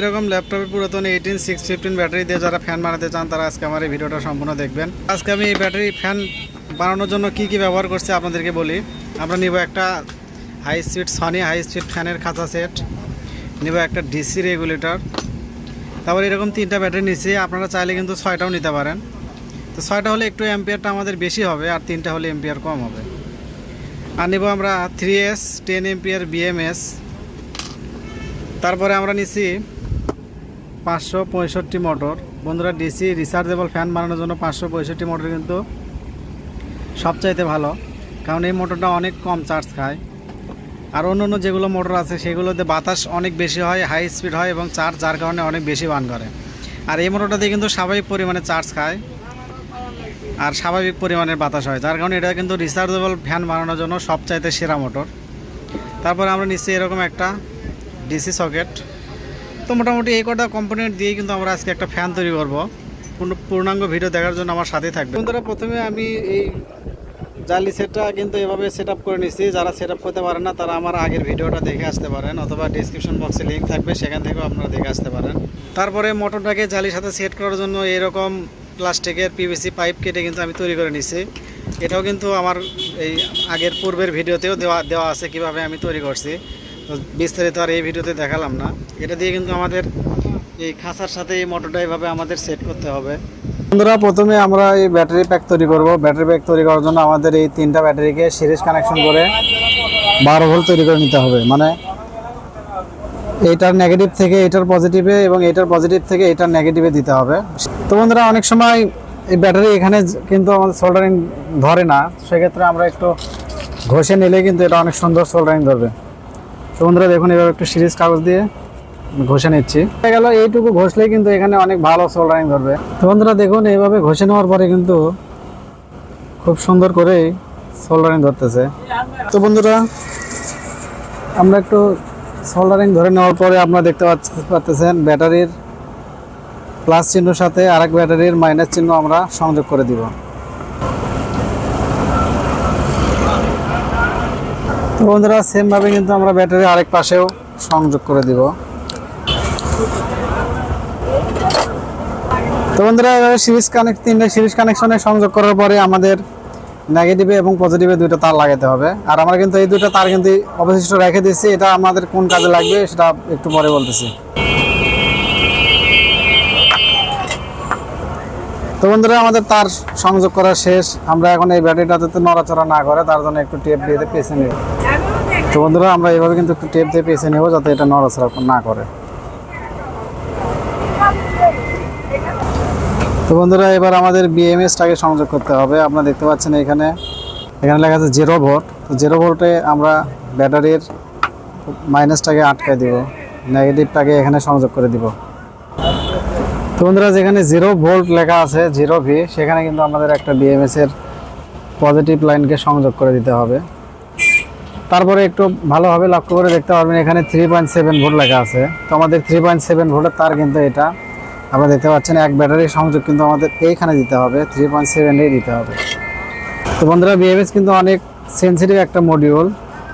এরকম ল্যাপটপে পুরাতন এইটিন, সিক্স, ফিফটিন ব্যাটারি দিয়ে যারা ফ্যান বানাতে চান, তারা আজকে আমার এই ভিডিওটা সম্পূর্ণ দেখবেন। আজকে আমি এই ব্যাটারি ফ্যান বানানোর জন্য কি কি ব্যবহার করছি আপনাদেরকে বলি। আমরা নিব একটা high speed Sony high speed ফ্যানের খাঁচা সেট নিব একটা ডিসি রেগুলেটর তারপর এরকম তিনটা ব্যাটারি নিচ্ছি আপনারা চাইলে কিন্তু ছয়টাও নিতে পারেন। তো ছয়টা হলে একটু এম্পিয়ারটা আমাদের বেশি হবে, আর তিনটা হলে এম্পিয়ার কম হবে। আর নিব আমরা three S ten ampere BMS তারপরে আমরা নিচ্ছি পাঁচশো পঁয়ষট্টি মোটর। বন্ধুরা ডিসি রিচার্জেবল ফ্যান বানানোর জন্য পাঁচশো পঁয়ষট্টি মোটর কিন্তু সবচাইতে ভালো। কারণ এই মোটরটা অনেক কম চার্জ খায়। আর অন্য অন্য যেগুলো মোটর আছে, সেগুলোতে বাতাস অনেক বেশি হয় হাই স্পিড হয় এবং চার্জ যার কারণে অনেক বেশি বান করে। আর এই মোটরটাতে কিন্তু স্বাভাবিক পরিমাণে চার্জ খায়। আর স্বাভাবিক পরিমাণের বাতাস হয়, যার কারণে এটা কিন্তু রিচার্জেবল ফ্যান বানানোর জন্য সবচাইতে সেরা মোটর। তারপরে আমরা নিচ্ছি এরকম একটা ডিসি সকেট তো মোটামুটি এই কটা কম্পোনেন্ট দিয়েই কিন্তু আমরা আজকে একটা ফ্যান তৈরি করব। পূর্ণ- পূর্ণাঙ্গ ভিডিও দেখার জন্য আমার সাথেই থাকবে। বন্ধুরা, প্রথমে আমি এই জালি সেটটা কিন্তু এভাবে সেট করে নিচ্ছি যারা সেট করতে পারে না, তারা আমার আগের ভিডিওটা দেখে আসতে পারেন অথবা ডিসক্রিপশন বক্সে লিঙ্ক থাকবে, সেখান থেকেও আপনারা দেখে আসতে পারেন। তারপরে মোটরটাকে জালির সাথে সেট করার জন্য এরকম প্লাস্টিকের পিভিসি পাইপ কেটে কিন্তু আমি তৈরি করে নিচ্ছি এটাও কিন্তু আমার এই আগের পূর্বের ভিডিওতেও দেওয়া দেওয়া আছে কীভাবে আমি তৈরি করছি। বিস্তারিত আর এই ভিডিওতে দেখালাম না। এটা দিয়ে কিন্তু আমাদের এই খাঁচার সাথে এই মোটরটা এইভাবে আমাদের সেট করতে হবে। বন্ধুরা, প্রথমে আমরা এই ব্যাটারি প্যাক তৈরি করব। ব্যাটারি প্যাক তৈরি করার জন্য আমাদের এই তিনটা ব্যাটারিকে সিরিজ কানেকশন করে বারো ভোল্ট তৈরি করে নিতে হবে। মানে এইটার নেগেটিভ থেকে এটার পজিটিভে এবং এটার পজিটিভ থেকে এটার নেগেটিভে দিতে হবে। তো বন্ধুরা, অনেক সময় এই ব্যাটারি এখানে কিন্তু আমাদের সোল্ডারিং ধরে না। সেক্ষেত্রে আমরা একটু ঘষে নিলে কিন্তু এটা অনেক সুন্দর সোল্ডারিং ধরবে। তো বন্ধুরা দেখুন এভাবে একটু সিরিজ কাগজ দিয়ে ঘষে নিচ্ছি। গেল, এইটুকু ঘষলেই কিন্তু এখানে অনেক ভালো সোল্ডারিং ধরবে। তো বন্ধুরা দেখুন, এইভাবে ঘষে নেওয়ার পরে কিন্তু খুব সুন্দর করেই সোল্ডারিং ধরতেছে। তো বন্ধুরা, আমরা একটু সোল্ডারিং ধরে নেওয়ার পরে আপনারা দেখতে পাচ্ছ- পাচ্ছেন ব্যাটারির প্লাস চিহ্নের সাথে আরেক ব্যাটারির মাইনাস চিহ্ন আমরা সংযোগ করে দিব। বন্ধুরা সেমভাবে কিন্তু আমরা ব্যাটারি আরেক পাশেও সংযোগ করে দিব। তো বন্ধুরা, এভাবে সিরিজ কানেক্ট তিনটে সিরিজ কানেকশনে সংযোগ করার পরে আমাদের নেগেটিভে এবং পজিটিভে দুইটা তার লাগাতে হবে। আর আমরা কিন্তু এই দুইটা তার কিন্তু অবশিষ্ট রেখে দিচ্ছি এটা আমাদের কোন কাজে লাগবে সেটা একটু পরে বলতেছি। তো বন্ধুরা, আমাদের তার সংযোগ করা শেষ। আমরা এখন এই ব্যাটারিটাতে তো নড়াচড়া না করে তার জন্য একটু টেপ দিয়ে পেছে নেব তো বন্ধুরা, আমরা এভাবে কিন্তু একটু টেপ দিয়ে পেছে নেব যাতে এটা নড়াচড়া না করে। তো বন্ধুরা, এবার আমাদের বিএমএসটাকে সংযোগ করতে হবে। আপনারা দেখতে পাচ্ছেন এখানে এখানে লেখা আছে জিরো ভোল্ট তো জিরো ভোল্টে আমরা ব্যাটারির মাইনাসটাকে আটকায় দিব নেগেটিভটাকে এখানে সংযোগ করে দিব। তো বন্ধুরা, যেখানে জিরো ভোল্ট লেখা আছে জিরো ভি সেখানে কিন্তু আমাদের একটা বিএমএস এর পজিটিভ লাইনকে সংযোগ করে দিতে হবে। তারপরে একটু ভালোভাবে লক্ষ্য করে দেখতে পারবেন, এখানে থ্রি পয়েন্ট সেভেন ভোল্ট লেখা আছে। তো আমাদের থ্রি পয়েন্ট সেভেন ভোল্টের তার কিন্তু এটা, আপনারা দেখতে পাচ্ছেন, এক ব্যাটারির সংযোগ কিন্তু আমাদের এইখানে দিতে হবে থ্রি পয়েন্ট সেভেনেই দিতে হবে। তো বন্ধুরা বিএমএস কিন্তু অনেক সেন্সিটিভ একটা মডিউল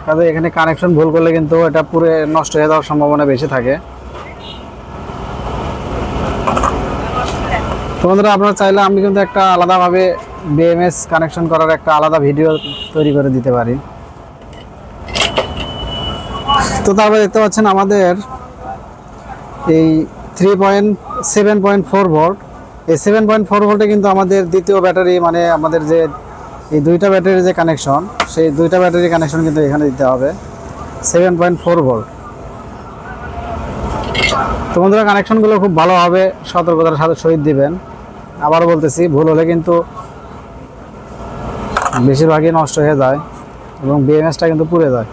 কাজে এখানে কানেকশন ভুল করলে কিন্তু এটা পুরো নষ্ট হয়ে যাওয়ার সম্ভাবনা বেশি থাকে। বন্ধুরা, আপনারা চাইলে আমি কিন্তু একটা আলাদাভাবে বিএমএস কানেকশন করার একটা আলাদা ভিডিও তৈরি করে দিতে পারি। তো তারপরে দেখতে পাচ্ছেন আমাদের এই three point seven point four volt এই সেভেন পয়েন্ট ফোর ভোল্টে কিন্তু আমাদের দ্বিতীয় ব্যাটারি মানে আমাদের যে এই দুইটা ব্যাটারির যে কানেকশন সেই দুইটা ব্যাটারি কানেকশন কিন্তু এখানে দিতে হবে। সেভেন পয়েন্ট ফোর ভোল্ট তো বন্ধুরা কানেকশনগুলো খুব ভালোভাবে সতর্কতার সাথে শহীদ দিবেন। আবার বলতেছি, ভুল হলে কিন্তু বেশিরভাগই নষ্ট হয়ে যায় এবং বিএমএসটা কিন্তু পুড়ে যায়।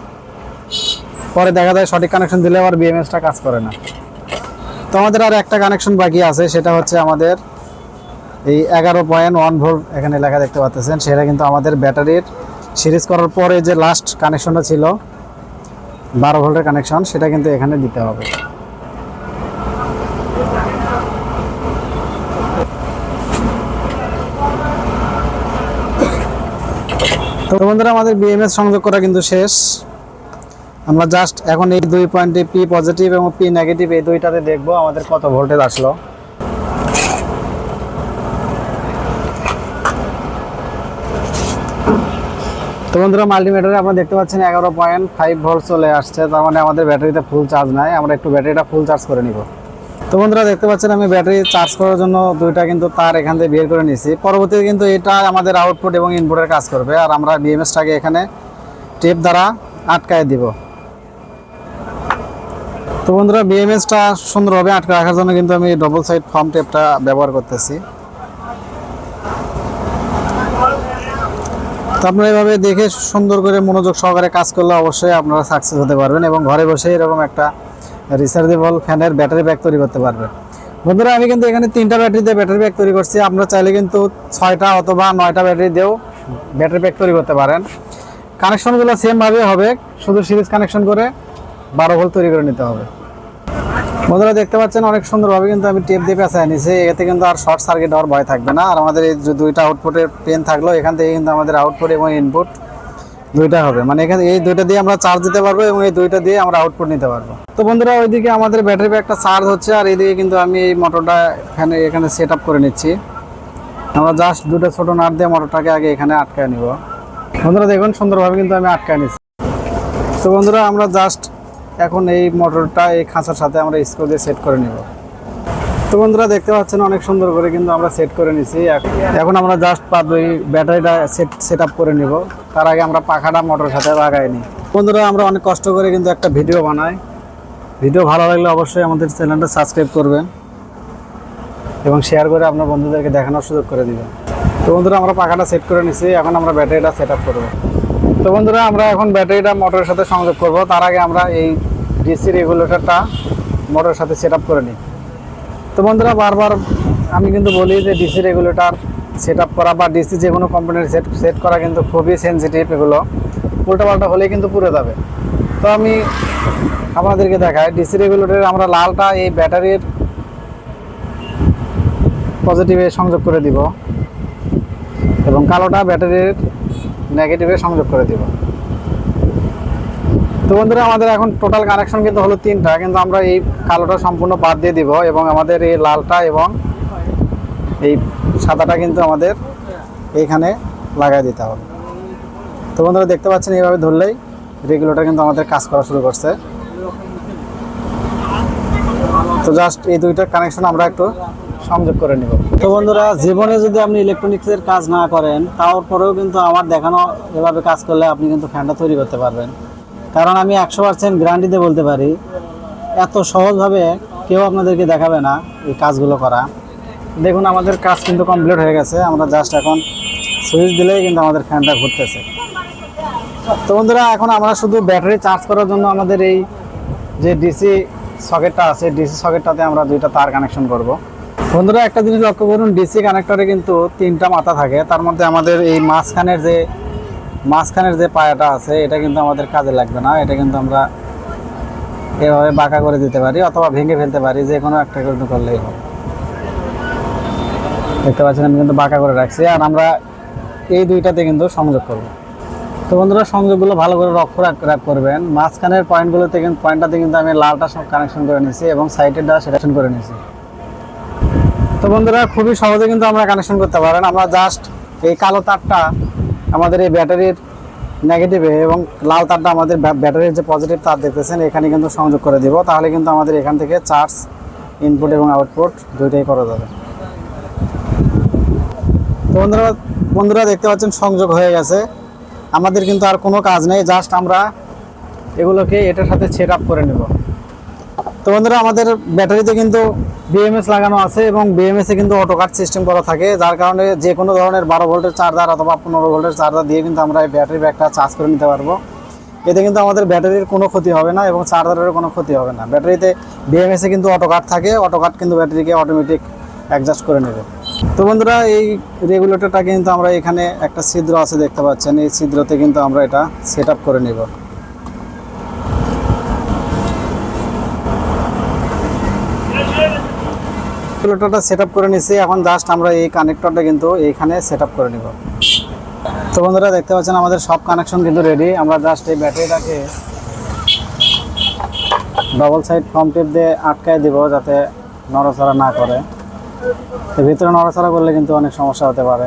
পরে দেখা যায় সঠিক কানেকশন দিলে আবার বিএমএসটা কাজ করে না। তো আমাদের আর একটা কানেকশন বাকি আছে, সেটা হচ্ছে আমাদের এই এগারো পয়েন্ট ওয়ান ভোল্ট এখানে লেখা দেখতে পাচ্ছেন, সেটা কিন্তু আমাদের ব্যাটারির সিরিজ করার পরে যে লাস্ট কানেকশনটা ছিল, বারো ভোল্টের কানেকশন সেটা কিন্তু এখানে দিতে হবে। তো বন্ধুরা, আমাদের বিএমএস সংযোগ করা কিন্তু শেষ। আমরা জাস্ট এখন এই দুই পয়েন্টে পি পজিটিভ এবং পি নেগেটিভ এই দুইটাতে দেখব আমাদের কত ভোল্টেজ আসলো। তো বন্ধুরা মাল্টিমিটারে আপনারা দেখতে পাচ্ছেন এগারো পয়েন্ট ফাইভ ভোল্ট চলে আসছে, তার মানে আমাদের ব্যাটারিতে ফুল চার্জ নাই, আমরা একটু ব্যাটারিটা ফুল চার্জ করে নিব। তো বন্ধুরা, দেখতে পাচ্ছেন আমি ব্যাটারি চার্জ করার জন্য দুইটা কিন্তু তার এখান থেকে বের করে নিয়েছি। পরবর্তীতে কিন্তু এটা আমাদের আউটপুট এবং ইনপুটের কাজ করবে, আর আমরা বিএমএসটাকে এখানে টেপ দ্বারা আটকায় দিব। তো বন্ধুরা বিএমএসটা সুন্দরভাবে আটকে রাখার জন্য কিন্তু আমি ডবল সাইড ফর্ম টেপটা ব্যবহার করতেছি। তো আপনারা এভাবে দেখে সুন্দর করে মনোযোগ সহকারে কাজ করলে অবশ্যই আপনারা সাকসেস হতে পারবেন এবং ঘরে বসে এরকম একটা রিচার্জেবল ফ্যানের ব্যাটারি ব্যাগ তৈরি করতে পারবেন। বন্ধুরা, আমি কিন্তু এখানে তিনটা ব্যাটারি দিয়ে ব্যাটারি ব্যাগ তৈরি করছি। আপনারা চাইলে কিন্তু ছয়টা অথবা নয়টা ব্যাটারি দিয়েও ব্যাটারি ব্যাগ তৈরি করতে পারেন। কানেকশনগুলো সেমভাবে হবে, শুধু সিরিজ কানেকশন করে বারো ভোল্ট তৈরি করে নিতে হবে। বন্ধুরা দেখতে পাচ্ছেন অনেক সুন্দরভাবে কিন্তু আমি টেপ দিয়ে পেঁচায় নিছি এতে কিন্তু আর শর্ট সার্কিট হওয়ার ভয় থাকবে না। আর আমাদের এই যে দুইটা আউটপুটের পেন থাকল, এখান থেকে কিন্তু আমাদের আউটপুট এবং ইনপুট দুইটা হবে। মানে এখানে এই দুইটা দিয়ে আমরা চার্জ দিতে পারব এবং এই দুইটা দিয়ে আমরা আউটপুট নিতে পারব। তো বন্ধুরা ওইদিকে আমাদের ব্যাটারি ব্যাগটা চার্জ হচ্ছে আর এইদিকে কিন্তু আমি এই মোটরটা এখানে এখানে সেট করে নিচ্ছি। আমরা জাস্ট দুটো ছোটো নাট দিয়ে মোটরটাকে আগে এখানে আটকায় নিব। বন্ধুরা দেখুন সুন্দরভাবে কিন্তু আমি আটকায় নিচ্ছি। তো বন্ধুরা আমরা জাস্ট এখন এই মোটরটা এই খাঁচার সাথে আমরা স্ক্রু দিয়ে সেট করে নিব। তো বন্ধুরা দেখতে পাচ্ছেন অনেক সুন্দর করে কিন্তু আমরা সেট করে নিছি। এখন আমরা জাস্ট পাবো এই ব্যাটারিটা সেট সেট করে নিব। তার আগে আমরা পাখাটা মোটরের সাথে লাগাই নিই। বন্ধুরা আমরা অনেক কষ্ট করে কিন্তু একটা ভিডিও বানাই। ভিডিও ভালো লাগলে অবশ্যই আমাদের চ্যানেলটা সাবস্ক্রাইব করবেন এবং শেয়ার করে আপনার বন্ধুদেরকে দেখানোর সুযোগ করে দিবেন। তো বন্ধুরা আমরা পাখাটা সেট করে নিছি। এখন আমরা ব্যাটারিটা সেট আপ করব। তো বন্ধুরা, আমরা এখন ব্যাটারিটা মোটরের সাথে সংযোগ করব। তার আগে আমরা এই ডিসি রেগুলেটরটা মোটরের সাথে সেট করে নিই। তো বন্ধুরা, বারবার আমি কিন্তু বলি যে ডিসি রেগুলেটর সেট করা বা ডিসি যে কোনো কোম্পানির সেট সেট করা কিন্তু খুবই সেনজিটিভ এগুলো। উল্টাপাল্টা হলেই কিন্তু পুড়ে যাবে। তো আমি আপনাদেরকে দেখাই, ডিসি রেগুলেটরে আমরা লালটা এই ব্যাটারির পজিটিভে সংযোগ করে দিব। এবং কালোটা ব্যাটারির নেগেটিভে সংযোগ করে দিব। তো বন্ধুরা, আমাদের এখন টোটাল কানেকশন কিন্তু হলো তিনটা, কিন্তু আমরা এই কালোটা সম্পূর্ণ বাদ দিয়ে দিব এবং আমাদের এই লালটা এবং এই সাদাটা কিন্তু আমাদের এইখানে লাগাই দিতে হবে। তো বন্ধুরা, দেখতে পাচ্ছেন এইভাবে ধরলেই রেগুলেটর কিন্তু আমাদের কাজ করা শুরু করছে। তো জাস্ট এই দুইটা কানেকশন আমরা একটু সংযোগ করে নিব। তো বন্ধুরা, জীবনে যদি আপনি ইলেকট্রনিক্সের কাজ না করেন তারপরেও কিন্তু আমার দেখানো এভাবে কাজ করলে আপনি কিন্তু ফ্যানটা তৈরি করতে পারবেন। কারণ আমি একশো পার্সেন্ট গ্যারান্টিতে বলতে পারি, এত সহজভাবে কেউ আপনাদেরকে দেখাবে না এই কাজগুলো করা। দেখুন, আমাদের কাজ কিন্তু কমপ্লিট হয়ে গেছে। আমরা জাস্ট এখন সুইচ দিলেই কিন্তু আমাদের ফ্যানটা ঘুরতেছে। তো বন্ধুরা, এখন আমরা শুধু ব্যাটারি চার্জ করার জন্য আমাদের এই যে ডিসি সকেটটা আছে ডিসি সকেটটাতে আমরা দুইটা তার কানেকশন করব। বন্ধুরা, একটা জিনিস লক্ষ্য করুন ডিসি কানেক্টরে কিন্তু তিনটা মাথা থাকে। তার মধ্যে আমাদের এই মাঝখানের যে মাঝখানের যে পায়াটা আছে, এটা কিন্তু আমাদের কাজে লাগবে না। এটা কিন্তু আমরা এভাবে বাঁকা করে দিতে পারি অথবা ভেঙে ফেলতে পারি, যে কোনো একটা কিন্তু করলেই হবে। দেখতে পাচ্ছেন, আমি কিন্তু বাঁকা করে রাখছি। আর আমরা এই দুইটাতে কিন্তু সংযোগ করব। তো বন্ধুরা, সংযোগগুলো ভালো করে লক্ষ্য রাখ করবেন। মাঝখানের পয়েন্টগুলোতে কিন্তু পয়েন্টটাতে কিন্তু আমি লালটা সব কানেকশন করে নিয়েছি এবং সাইডেরটা সেটা করে নিয়েছি। বন্ধুরা, খুবই সহজে কিন্তু আমরা কানেকশন করতে পারেন। আমরা জাস্ট এই কালো তারটা আমাদের এই ব্যাটারির নেগেটিভে এবং লাল তারটা আমাদের ব্যা- ব্যাটারির যে পজিটিভ তার দেখতেছেন, এখানে কিন্তু সংযোগ করে দিব। তাহলে কিন্তু আমাদের এখান থেকে চার্জ ইনপুট এবং আউটপুট দুইটাই করা যাবে। তো বন্ধুরা বন্ধুরা দেখতে পাচ্ছেন সংযোগ হয়ে গেছে। আমাদের কিন্তু আর কোনো কাজ নেই জাস্ট আমরা এগুলোকে এটার সাথে সেট আপ করে নেব। তো বন্ধুরা, আমাদের ব্যাটারিতে কিন্তু বিএমএস লাগানো আছে এবং বিএমএস কিন্তু অটো কাট সিস্টেম করা থাকে, যার কারণে যে কোনো ধরনের বারো ভোল্টের চার্জার অথবা পনেরো ভোল্টের চার্জার দিয়ে কিন্তু আমরা এই ব্যাটারি ব্যাগটা চার্জ করে নিতে পারব। এতে কিন্তু আমাদের ব্যাটারির কোনো ক্ষতি হবে না এবং চার্জারেরও কোনো ক্ষতি হবে না। ব্যাটারিতে বিএমএস কিন্তু অটো কাট থাকে অটো কাট কিন্তু ব্যাটারিকে অটোমেটিক অ্যাডজাস্ট করে নেবে। তো বন্ধুরা, এই রেগুলেটরটা কিন্তু আমরা এখানে একটা ছিদ্র আছে দেখতে পাচ্ছেন, এই ছিদ্রতে কিন্তু আমরা এটা সেট করে নেব। রেগুলেটরটা সেট করে নিছি। এখন জাস্ট আমরা এই কানেক্টরটা কিন্তু এইখানে সেট করে নিব। তো বন্ধুরা, দেখতে পাচ্ছেন আমাদের সব কানেকশন কিন্তু রেডি আমরা জাস্ট এই ব্যাটারিটাকে ডবল সাইড ফর্ম টেপ দিয়ে আটকায় দিব যাতে নড়াচড়া না করে। তো ভিতরে নড়াচড়া করলে কিন্তু অনেক সমস্যা হতে পারে।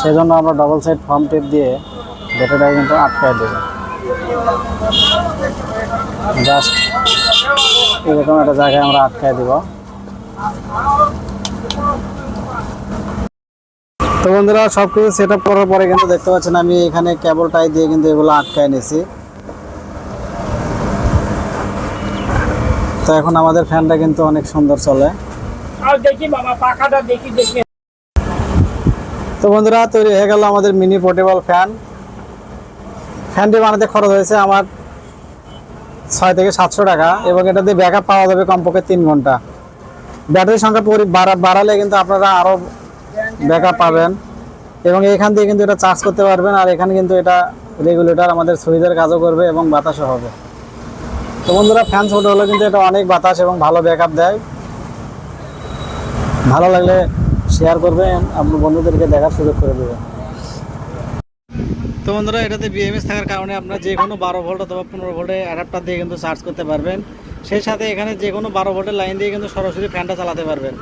সেজন্য আমরা ডবল সাইড ফর্ম টেপ দিয়ে ব্যাটারিটা কিন্তু আটকায় দেব। জাস্ট এরকম একটা জায়গায় আমরা আটকায় দিব। তো বন্ধুরা সব কিছু সেট আপ করার পরে কিন্তু দেখতে পাচ্ছেন আমি এখানে কেবল টাই দিয়ে কিন্তু এগুলো আটকায় নিয়েছি তো এখন আমাদের ফ্যানটা কিন্তু অনেক সুন্দর চলে। দেখি বাবা পাখাটা দেখি দেখি। তো বন্ধুরা তৈরি হয়ে গেল আমাদের মিনি পোর্টেবল ফ্যান ফ্যানটি বানাতে খরচ হয়েছে আমার ছয় থেকে সাতশো টাকা এবং এটা দিয়ে ব্যাকআপ পাওয়া যাবে কমপক্ষে তিন ঘণ্টা। ব্যাটারির সংখ্যা পরি বাড়া- বাড়ালে কিন্তু আপনারা আরও ব্যাকআপ পাবেন। এবং এখান দিয়ে কিন্তু এটা চার্জ করতে পারবেন আর এখানে কিন্তু এটা রেগুলেটর আমাদের সুইচের কাজও করবে এবং বাতাসও হবে। তো বন্ধুরা ফ্যান ছোটো হলে কিন্তু এটা অনেক বাতাস এবং ভালো ব্যাকআপ দেয়। ভালো লাগলে শেয়ার করবেন, আপনার বন্ধুদেরকে দেখার সুযোগ করে দেবেন। বন্ধুরা, এটাতে বিএমএস থাকার কারণে আপনারা যে কোনো বারো ভোল্ট অথবা পনেরো ভোল্টের অ্যাডাপ্টার দিয়ে কিন্তু চার্জ করতে পারবেন। সেই সাথে এখানে যে কোনো বারো ভোল্টের লাইন দিয়ে কিন্তু সরাসরি ফ্যানটা চালাতে পারবেন।